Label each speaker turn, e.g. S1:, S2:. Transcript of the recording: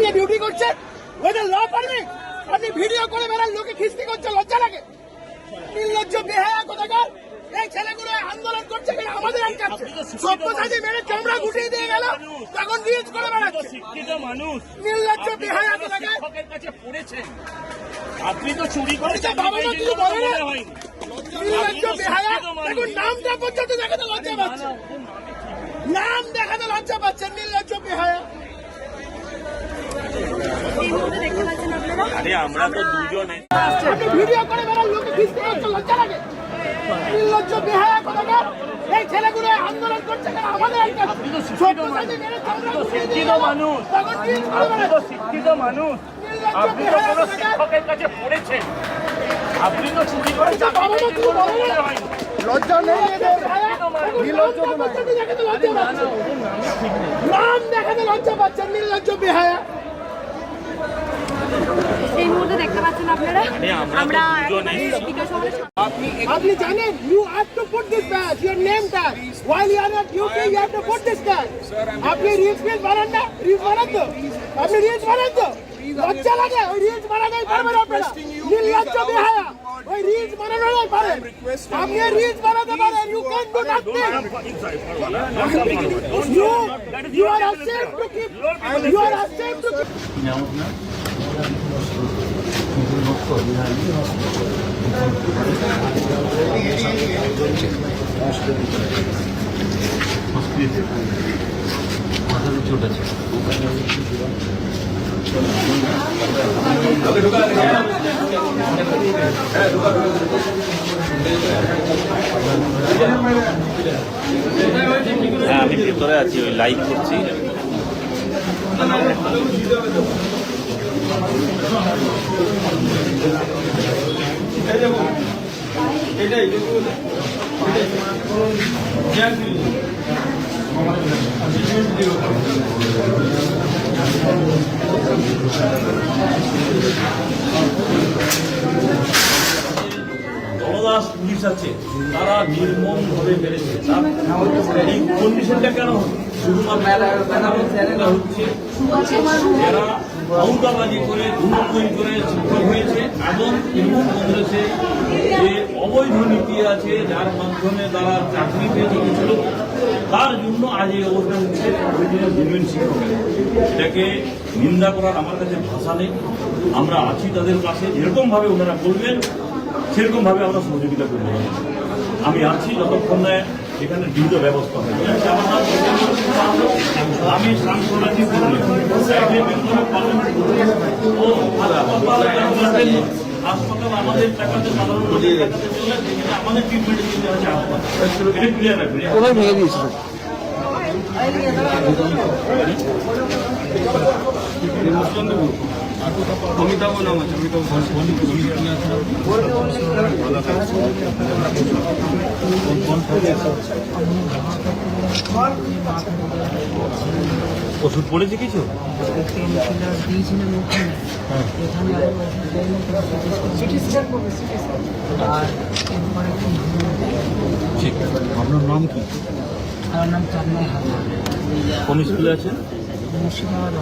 S1: নিয়ে ডিউটি করছেন ওদের ল পারমিট আপনি ভিডিও করে বেড়ান লোকে খিস্তি করছে লজ্জা লাগে। নির্লজ্জ বেহায়া কোথাকার? এই ছেলেগুলো আন্দোলন করছে কেন আমাদের আটকাচ্ছে সভ্য মেরে চামড়া গুটিয়ে দিয়ে গেল তখন রিলস করে বেড়াচ্ছে।
S2: শিক্ষিত মানুষ।
S1: নির্লজ্জ
S2: তো
S1: বেহায়া কোথাকার?
S2: কাছে পড়েছেন। আপনি তো চুরি করেছেন
S1: বাবা মা কিছু বলে না? নির্লজ্জ বেহায়া দেখুন নামটা পর্যন্ত দেখাতে লজ্জা পাচ্ছে। নাম দেখাতে লজ্জা পাচ্ছেন নির্লজ্জ বেহায়া
S3: এই মুহূর্তে দেখতে পাচ্ছেন আপনারা
S2: আরে আমরা তো দুজনে।
S1: ভিডিও করে বেড়ান লোকে খিস্তি করছে লজ্জা লাগে। নির্লজ্জ বেহায়া কোথাকার এই ছেলেগুলো আন্দোলন করছে কেন আমাদের গুটিয়ে
S2: শিক্ষিত মানুষ।
S1: করে
S2: শিক্ষিত মানুষ। আপনি তো কোনো শিক্ষকের কাছে পড়েছেন। আপনি তো চুরি
S1: বলে লজ্জা নেই এদের নির্লজ্জ নাম দেখাতে লজ্জা পাচ্ছেন নির্লজ্জ বেহায়া।
S3: আপনারা
S2: আমরা তো
S3: আমরা
S2: দুজনেই-
S3: একেবারে স্পিকার সঙ্গে
S1: আপনি জানেন you have to put this badge your name tag while you are at UK you have to put this tag আপনি রিলস ফিলস বানান না রিলস বানান তো আপনি রিলস বানান তো লজ্জা লাগে ওই রিলস বানানোই পারবেন আপনারা নির্লজ্জ বেহায়া ওই রিলস বানানোই পারেন আপনি রিলস বানাতে পারেন you can do nothing You, you are ashamed to keep, you are ashamed to keep
S2: হ্যাঁ আমি ভেতরে আছি ওই লাইভ করছি।
S4: জনদাস পুলিশ আছে তারা নির্মম ভাবে মেরেছে এই কন্ডিশনটা কেন শুধুমাত্র হচ্ছে ক্ষমতাবাজি করে দুর্নীতি করে শিক্ষক হয়েছে এবং তৃণমূল অবৈধ নীতি আছে যার মাধ্যমে তারা চাকরি পেয়ে চলেছিল, তার জন্য আজ এই অবস্থা হচ্ছে। দুজন শিক্ষকের এটাকে নিন্দা করার আমার কাছে ভাষা নেই। আমরা আছি তাদের পাশে, যেরকমভাবে ওনারা বলবেন, সেরকমভাবে আমরা সহযোগিতা করব। আমি আছি যতক্ষণ না এখানে দ্রুত ব্যবস্থা হবে। আমি সাংসদাজি হাসপাতাল আমাদের টাকাতে সাধারণ মানুষের টাকাতে চলে সেখানে আমাদের ট্রিটমেন্ট দিতে হচ্ছে হাসপাতাল এটা ক্লিয়ার রাখবেন
S5: কোথায় ভেঙে দিয়েছিল
S6: অমিতাভ নাম আছে অমিতাভ
S4: ওষুধ পড়েছে কিছু?
S5: ঠিক আপনার নাম কি?
S7: আমার নাম হালদার।
S4: কোন স্কুলে আছেন?
S7: মুর্শিদাবাদ